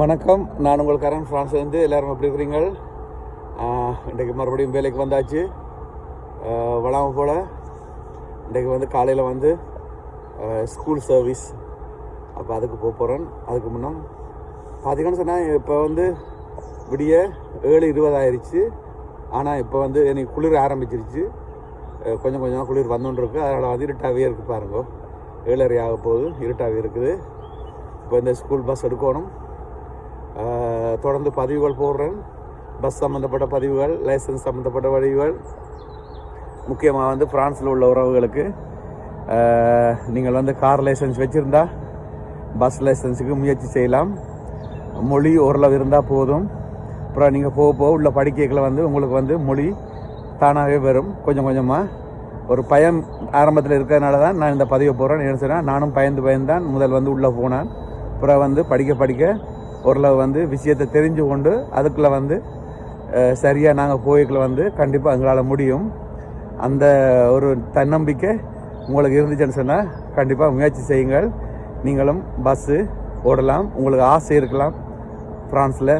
வணக்கம். நான் உங்கள் கரண் ஃப்ரான்ஸ்லேருந்து எல்லோரும் எப்படி இருக்கிறீங்க? இன்றைக்கு மறுபடியும் வேலைக்கு வந்தாச்சு. ஆஹ், போல். இன்றைக்கு வந்து காலையில் வந்து ஸ்கூல் சர்வீஸ் அப்போ அதுக்கு போக போகிறேன் அதுக்கு முன்னே பார்த்தீங்கன்னு சொன்னால் இப்போ வந்து விடிய ஏழு இருபது ஆயிடுச்சு ஆனால் இப்போ வந்து எனக்கு குளிர் ஆரம்பிச்சிருச்சு. கொஞ்சம் கொஞ்சமாக குளிர் வந்துட்டுருக்கு அதனால் வந்து இருட்டாகவே இருக்குது பாருங்க. ஏழரை ஆக போகுது இருட்டாகவே இருக்குது. இப்போ இந்த ஸ்கூல் பஸ் எடுக்கணும். தொடர்ந்து பதிவுகள் போடுறேன். பஸ் சம்மந்தப்பட்ட பதிவுகள் லைசன்ஸ் சம்மந்தப்பட்ட பதிவுகள் முக்கியமாக வந்து ஃப்ரான்ஸில் உள்ள உறவுகளுக்கு. நீங்கள் வந்து கார் லைசன்ஸ் வச்சுருந்தா பஸ் லைசன்ஸுக்கு முயற்சி செய்யலாம். மொழி ஓரளவு இருந்தால் போதும். அப்புறம் நீங்கள் போக போக உள்ள படிக்கைகளை வந்து உங்களுக்கு வந்து மொழி தானாகவே வரும். கொஞ்சம் கொஞ்சமாக ஒரு பயம் ஆரம்பத்தில் இருக்கிறதுனால தான் நான் இந்த பதிவை போடுறேன் என்ன சொன்னால் நானும் பயந்து பயந்து தான் முதல் வந்து உள்ளே போனேன். அப்புறம் வந்து படிக்க படிக்க ஓரளவு வந்து விஷயத்தை தெரிஞ்சு கொண்டு அதுக்குள்ளே வந்து சரியாக நாங்கள் போய்க்குள்ள வந்து கண்டிப்பாக எங்களால் முடியும். அந்த ஒரு தன்னம்பிக்கை உங்களுக்கு இருந்துச்சுன்னு சொன்னால் கண்டிப்பாக முயற்சி செய்யுங்கள். நீங்களும் பஸ்ஸு ஓடலாம். உங்களுக்கு ஆசை இருக்கலாம். ஃப்ரான்ஸில்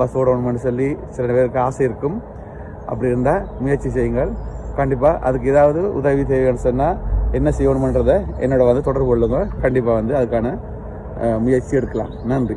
பஸ் ஓடணும்னு சொல்லி சில பேருக்கு ஆசை இருக்கும். அப்படி இருந்தால் முயற்சி செய்யுங்கள். கண்டிப்பாக அதுக்கு ஏதாவது உதவி தேவைன்னு சொன்னால் என்ன செய்யணுமன்றதை என்னோட வந்து தொடர்பு கொள்ளுங்க. கண்டிப்பாக வந்து அதுக்கான முயற்சி எடுக்கலாம். நன்றி.